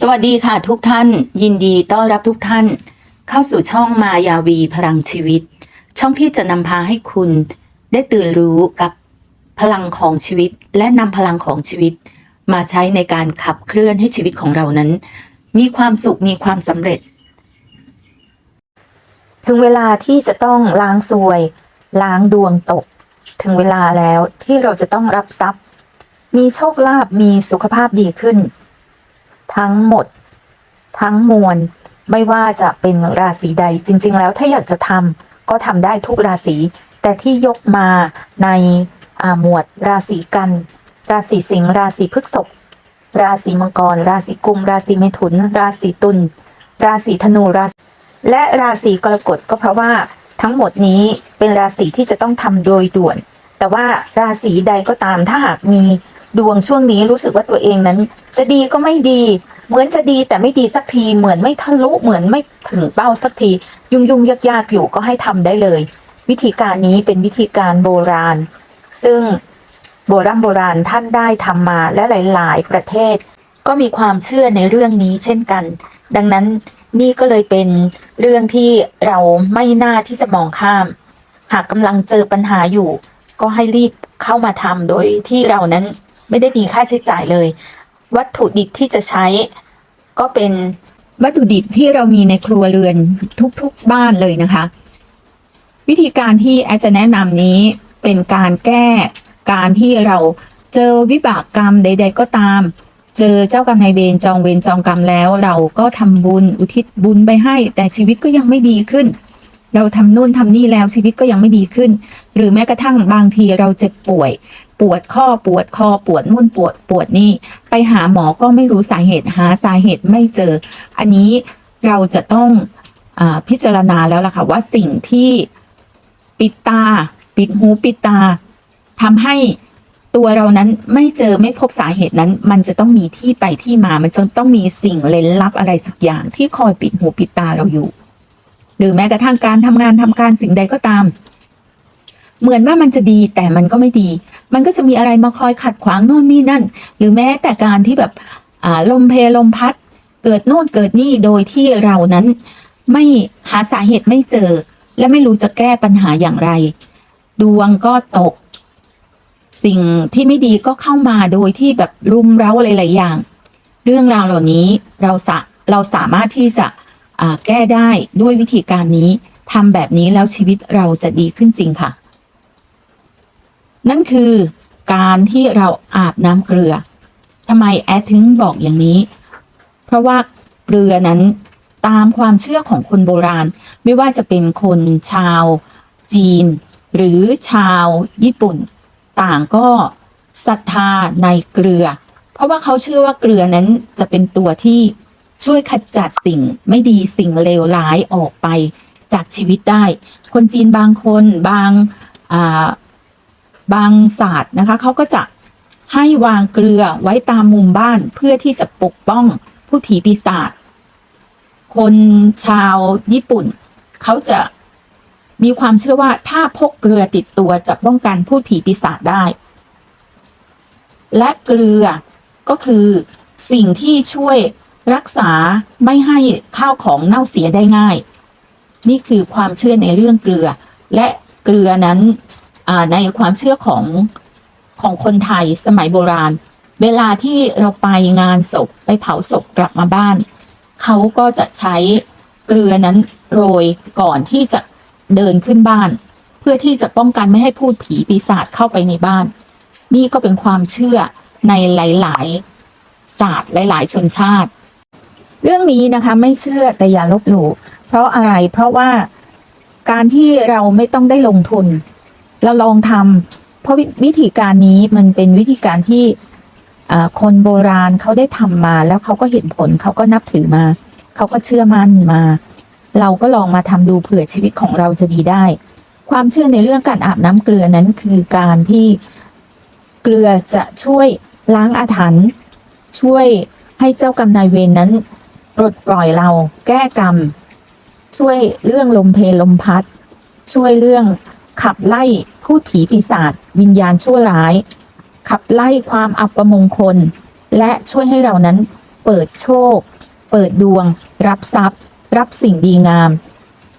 สวัสดีค่ะทุกท่าน ยินดีต้อนรับทุกท่าน เข้าสู่ช่องมายาวีพลังชีวิต ช่องที่จะนำพาให้คุณ ได้ตื่นรู้กับพลังของชีวิต และนำพลังของชีวิต มาใช้ในการขับเคลื่อนให้ชีวิตของเรานั้น มีความสุขมีความสำเร็จ ถึงเวลาที่จะต้องล้างซวย ล้างดวงตก ถึงเวลาแล้วที่เราจะต้องรับทรัพย์ มีโชคลาภมีสุขภาพดีขึ้น ทั้งหมด ทั้งมวล ไม่ว่าจะเป็นราศีใดจริง ๆ แล้วถ้าอยากจะทำก็ทำได้ทุกราศี แต่ที่ยกมาในาหมวดราศีกัน ราศีสิงห์ราศีพฤษภราศีมังกร ราศีกุม ราศีเมถุน ราศีตุลราศีธนูราศีและราศีกรกฎก็เพราะว่าทั้งหมดนี้เป็นราศีที่จะต้องทำโดยด่วน แต่ว่าราศีใดก็ตามถ้าหากมี ดวงช่วงนี้รู้สึกว่าตัวเองนั้น จะดีก็ไม่ดี เหมือนจะดีแต่ไม่ดีสักที เหมือนไม่ทะลุเหมือนไม่ถึงเป้าสักที ยุ่งยุ่งยากยากอยู่ก็ให้ทำได้เลย วิธีการนี้เป็นวิธีการโบราณ ซึ่งโบราณโบราณท่านได้ทำมาและหลาย ๆ ประเทศ ก็มีความเชื่อในเรื่องนี้เช่นกัน ดังนั้นนี่ก็เลยเป็นเรื่องที่เราไม่น่าที่จะมองข้าม หากกำลังเจอปัญหาอยู่ ก็ให้รีบเข้ามาทำโดยที่เรานั้น ไม่ได้มีค่าใช้จ่ายเลย วัตถุดิบที่จะใช้ ก็เป็นวัตถุดิบที่เรามีในครัวเรือนทุกๆบ้านเลยนะคะ วิธีการที่แอดจะแนะนำนี้เป็นการแก้การที่เราเจอวิบากกรรมใด ๆ ก็ตาม เจอเจ้ากรรมนายเวรจองเวรจองกรรมแล้ว เราก็ทำบุญอุทิศบุญไปให้ แต่ชีวิตก็ยังไม่ดีขึ้น เราทำนู่นทำนี่แล้วชีวิตก็ยังไม่ดีขึ้น หรือแม้กระทั่งบางทีเราเจ็บป่วย วดข้อปวดคอปวดนู่นปวดปวดนี่ ไปหาหมอก็ไม่รู้สาเหตุหาสาเหตุไม่เจอ อันนี้เราจะต้องอพิจารณาแล้วล่ะค่ะว่าสิ่งที่ปิดตา ปิดหูปิดตาทำให้ตัวเรานั้นไม่เจอไม่พบสาเหตุนั้น มันจะต้องมีที่ไปที่มา มันจะต้องมีสิ่งเล้นลับอะไรสักอย่างที่คอยปิดหูปิดตาเราอยู่ หรือแม้กระทั่งการทำงานทำการสิ่งใดก็ตาม เหมือนว่ามันจะดีแต่มันก็ไม่ดี มันก็จะมีอะไรมาคอยขัดขวางโน่นนี่นั่น หรือแม้แต่การที่แบบลมเพลลมพัด เกิดโน่นเกิดนี่โดยที่เรานั้นไม่หาสาเหตุไม่เจอ และไม่รู้จะแก้ปัญหาอย่างไร ดวงก็ตก สิ่งที่ไม่ดีก็เข้ามาโดยที่แบบรุมเร้าหลายๆอย่าง เรื่องราวเหล่านี้เราสะเราสามารถที่จะแก้ได้ด้วยวิธีการนี้ทำแบบนี้แล้วชีวิตเราจะดีขึ้นจริงค่ะ นั่นคือการที่เราอาบน้ำเกลือทำไมแอดถึงบอกอย่างนี้ เพราะว่าเกลือนั้นตามความเชื่อของคนโบราณ ไม่ว่าจะเป็นคนชาว จีน หรือชาวญี่ปุ่น ต่างก็ศรัทธาในเกลือ เพราะว่าเขาเชื่อว่าเกลือนั้นจะเป็นตัวที่ช่วยขจัดสิ่งไม่ดีสิ่งเลวร้ายออกไปจากชีวิตได้ คนจีนบางคนบางอ่า บางศาสตร์นะคะเขาก็จะให้วางเกลือไว้ตามมุมบ้านเพื่อที่จะปกป้องผู้ผีปีศาจคนชาวญี่ปุ่น เขาจะมีความเชื่อว่าถ้าพกเกลือติดตัวจะป้องกันผู้ผีปีศาจได้ และเกลือก็คือสิ่งที่ช่วยรักษาไม่ให้ข้าวของเน่าเสียได้ง่าย นี่คือความเชื่อในเรื่องเกลือ และเกลือนั้น ในความเชื่อของของคนไทยสมัยโบราณ เวลาที่เราไปงานศพไปเผาศพกลับมาบ้าน เขาก็จะใช้เกลือนั้นโรยก่อนที่จะเดินขึ้นบ้าน เพื่อที่จะป้องกันไม่ให้พูดผีปีศาจเข้าไปในบ้าน นี่ก็เป็นความเชื่อในหลาย ๆ ศาสตร์หลาย ๆ ชนชาติ เรื่องนี้นะคะไม่เชื่อแต่อย่าลบหลู่เพราะอะไรเพราะว่าการที่เราไม่ต้องได้ลงทุน เราลองทำเพราะวิวิธีการนี้มันเป็นวิธีการที่คนโบราณเขาได้ทำมา แล้วเขาก็เห็นผลเขาก็นับถือมา เขาก็เชื่อมั่นมา เราก็ลองมาทำดูเผื่อชีวิตของเราจะดีได้ ความเชื่อในเรื่องการอาบน้ำเกลือนั้นคือการที่เกลือจะช่วยล้างอาถรรพ์ช่วยให้เจ้ากรรมนายเวรนั้นปลดปล่อยเราแก้กรรม ช่วยเรื่องลมเพลลมพัด ช่วยเรื่อง ขับไล่พูดผีปีศาจวิญญาณชั่วร้าย ขับไล่ความอัปมงคล และช่วยให้เรานั้นเปิดโชค เปิดดวง รับทรัพย์ รับสิ่งดีงาม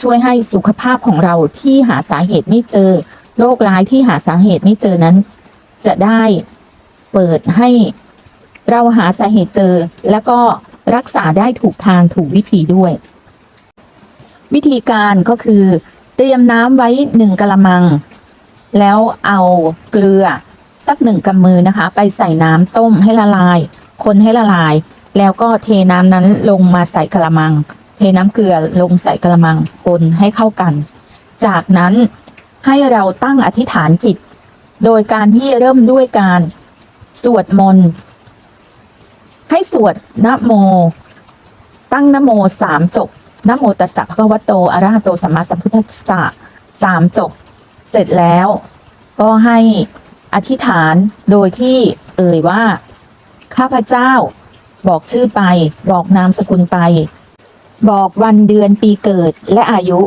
ช่วยให้สุขภาพของเราที่หาสาเหตุไม่เจอโรคร้ายที่หาสาเหตุไม่เจอนั้น จะได้เปิดให้เราหาสาเหตุเจอ แล้วก็รักษาได้ถูกทางถูกวิธีด้วย วิธีการก็คือ เตรียมน้ำไว้หนึ่งกะละมัง แล้วเอาเกลือสักหนึ่งกำมือนะคะ ไปใส่น้ำต้มให้ละลาย คนให้ละลาย แล้วก็เทน้ำนั้นลงมาใส่กะละมัง เทน้ำเกลือลงใส่กะละมังคนให้เข้ากัน จากนั้นให้เราตั้งอธิษฐานจิต โดยการที่เริ่มด้วยการสวดมนต์ให้สวดนะโม ตั้งนะโมสามจบ นะโมตัสสะภะคะวะโตอะระหะโตสัมมาสัมพุทธัสสะสามจบเสร็จแล้ว ก็ให้อธิษฐานโดยที่เอ่ยว่า ข้าพเจ้า บอกชื่อไป บอกนามสกุลไป บอกวันเดือนปีเกิดและอายุ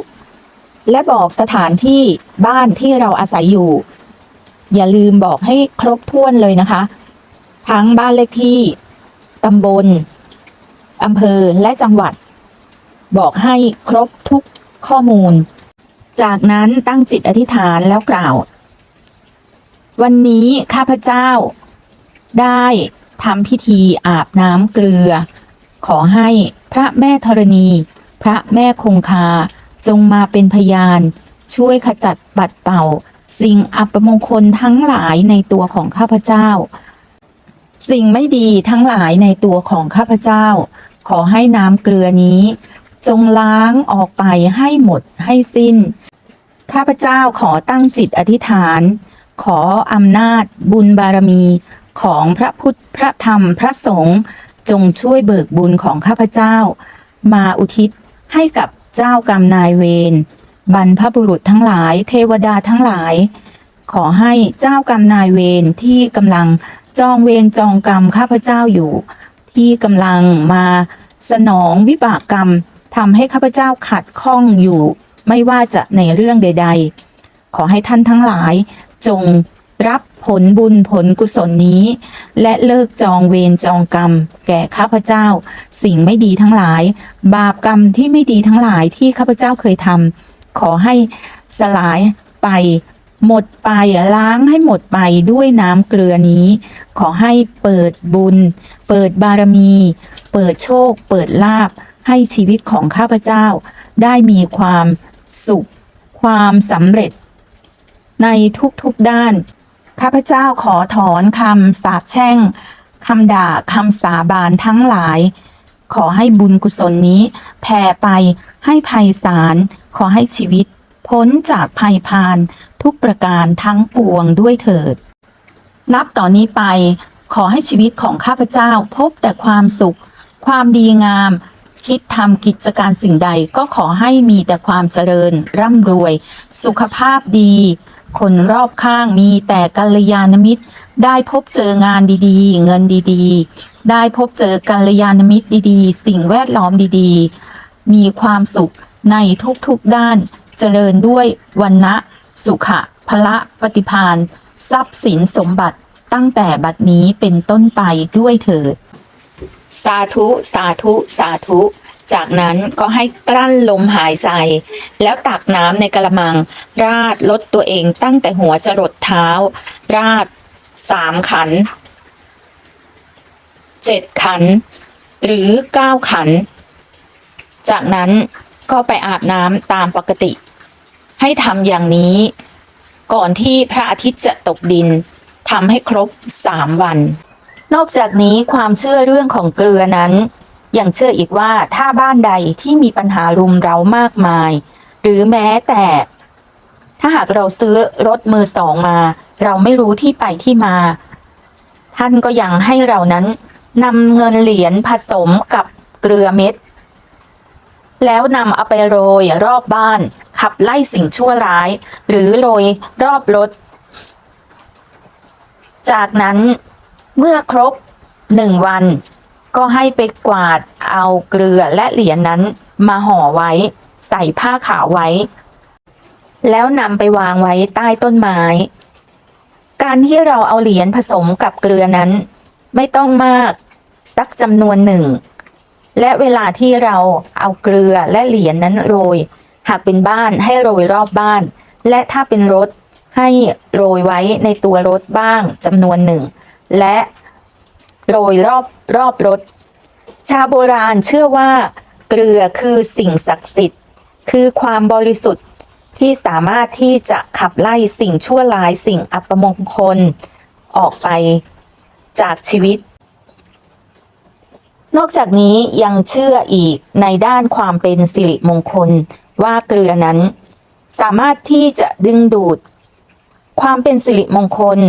และบอกสถานที่บ้านที่เราอาศัยอยู่ อย่าลืมบอกให้ครบถ้วนเลยนะคะ ทั้งบ้านเลขที่ตำบลอำเภอและจังหวัด บอกให้ครบทุกข้อมูล จากนั้นตั้งจิตอธิษฐานแล้วกล่าว วันนี้ข้าพเจ้า ได้ทำพิธีอาบน้ำเกลือ ขอให้พระแม่ธรณี พระแม่คงคาจงมาเป็นพยาน ช่วยขจัดปัดเป่า สิ่งอัปมงคลทั้งหลายในตัวของข้าพเจ้า สิ่งไม่ดีทั้งหลายในตัวของข้าพเจ้า ขอให้น้ำเกลือนี้ จงล้างออกไปให้หมดให้สิ้น ข้าพเจ้าขอตั้งจิตอธิษฐาน ขออำนาจบุญบารมีของพระพุทธพระธรรมพระสงฆ์จงช่วยเบิกบุญของข้าพเจ้า มาอุทิศให้กับเจ้ากรรมนายเวรบรรพบุรุษทั้งหลาย เทวดาทั้งหลาย ขอให้เจ้ากรรมนายเวรที่กำลังจองเวรจองกรรมข้าพเจ้าอยู่ ที่กำลังมาสนองวิบากกรรม ทำให้ข้าพเจ้าขัดข้องอยู่ ไม่ว่าจะในเรื่องใด ๆ ขอให้ท่านทั้งหลายจงรับผลบุญผลกุศลนี้ และเลิกจองเวรจองกรรม แก่ข้าพเจ้า สิ่งไม่ดีทั้งหลาย บาปกรรมที่ไม่ดีทั้งหลายที่ข้าพเจ้าเคยทำขอให้สลายไป หมดไปล้างให้หมดไปด้วยน้ำเกลือนี้ ขอให้เปิดบุญ เปิดบารมี เปิดโชค เปิดลาภ ให้ชีวิตของข้าพเจ้า ได้มีความสุข ความสำเร็จ ในทุกๆด้าน ข้าพเจ้าขอถอนคำสาปแช่งคำด่าคำสาบานทั้งหลาย ขอให้บุญกุศลนี้แผ่ไปให้ภัยสาร ขอให้ชีวิต พ้นจากภัยพานทุกประการทั้งปวงด้วยเถิด นับต่อนนี้ไปขอให้ชีวิตของข้าพเจ้าพบแต่ความสุข ความดีงาม คิดทำกิจการสิ่งใดก็ขอให้มีแต่ความเจริญร่ำรวย สุขภาพดี คนรอบข้างมีแต่กัลยาณมิตร ได้พบเจองานดีๆ เงินดีๆ ได้พบเจอกัลยาณมิตรดีๆ สิ่งแวดล้อมดีๆ มีความสุขในทุกๆด้าน เจริญด้วยวันนะสุขะพละปฏิพานทรัพย์สินสมบัติตั้งแต่บัดนี้เป็นต้นไปด้วยเถิด สาธุ สาธุ สาธุ จากนั้นก็ให้กลั้นลมหายใจ แล้วตักน้ำในกระมัง ราดลดตัวเองตั้งแต่หัวจรดเท้า ราดสามขันเจ็ดขัน หรือเก้าขัน จากนั้นก็ไปอาบน้ำตามปกติ ให้ทำอย่างนี้ ก่อนที่พระอาทิตย์จะตกดินทำให้ครบสามวัน นอกจากนี้ความเชื่อเรื่องของเกลือนั้น ยังเชื่ออีกว่าถ้าบ้านใดที่มีปัญหารุมเร้ามากมาย หรือแม้แต่ ถ้าหากเราซื้อรถมือสองมา เราไม่รู้ที่ไปที่มา ท่านก็ยังให้เรานั้นนำเงินเหรียญผสมกับเกลือเม็ด แล้วนำเอาไปโรยรอบบ้าน ขับไล่สิ่งชั่วร้าย หรือโรยรอบรถ จากนั้น เมื่อครบหนึ่งวัน ก็ให้ไปกวาดเอาเกลือและเหรียญนั้นมาห่อไว้ ใส่ผ้าขาวไว้ แล้วนำไปวางไว้ใต้ต้นไม้ การที่เราเอาเหรียญผสมกับเกลือนั้น ไม่ต้องมากสักจำนวนหนึ่ง และเวลาที่เราเอาเกลือและเหรียญนนั้นโรย หากเป็นบ้านให้โรยรอบบ้าน และถ้าเป็นรถให้โรยไว้ในตัวรถบ้างจำนวนหนึ่ง และโรยรอบรอบรถ ชาวโบราณเชื่อว่า เกลือคือสิ่งศักดิ์สิทธิ์ คือความบริสุทธิ์ที่สามารถที่จะขับไล่สิ่งชั่วร้ายสิ่งอัปมงคลออกไปจากชีวิต นอกจากนี้ยังเชื่ออีกในด้านความเป็นสิริมงคลว่าเกลือนั้น สามารถที่จะดึงดูด ความเป็นสิริมงคล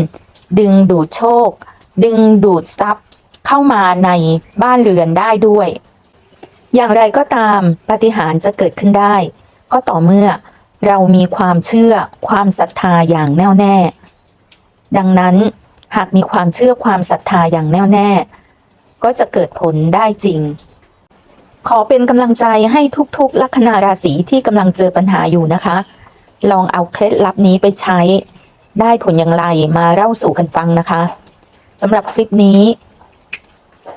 ดึงดูดโชค ดึงดูดทรัพย์ เข้ามาในบ้านเรือนได้ด้วย อย่างไรก็ตามปาฏิหาริย์จะเกิดขึ้นได้ ก็ต่อเมื่อเรามีความเชื่อความศรัทธาอย่างแน่วแน่ ดังนั้นหากมีความเชื่อความศรัทธาอย่างแน่วแน่ ก็จะเกิดผลได้จริง ขอเป็นกำลังใจให้ทุกๆ ลัคนาราศีที่กำลังเจอปัญหาอยู่นะคะ ลองเอาเคล็ดลับนี้ไปใช้ ได้ผลอย่างไรมาเล่าสู่กันฟังนะคะสำหรับคลิปนี้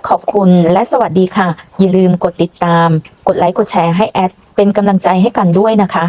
ขอบคุณและสวัสดีค่ะ อย่าลืมกดติดตาม กดไลค์กดแชร์ให้แอดเป็นกำลังใจให้กันด้วยนะคะ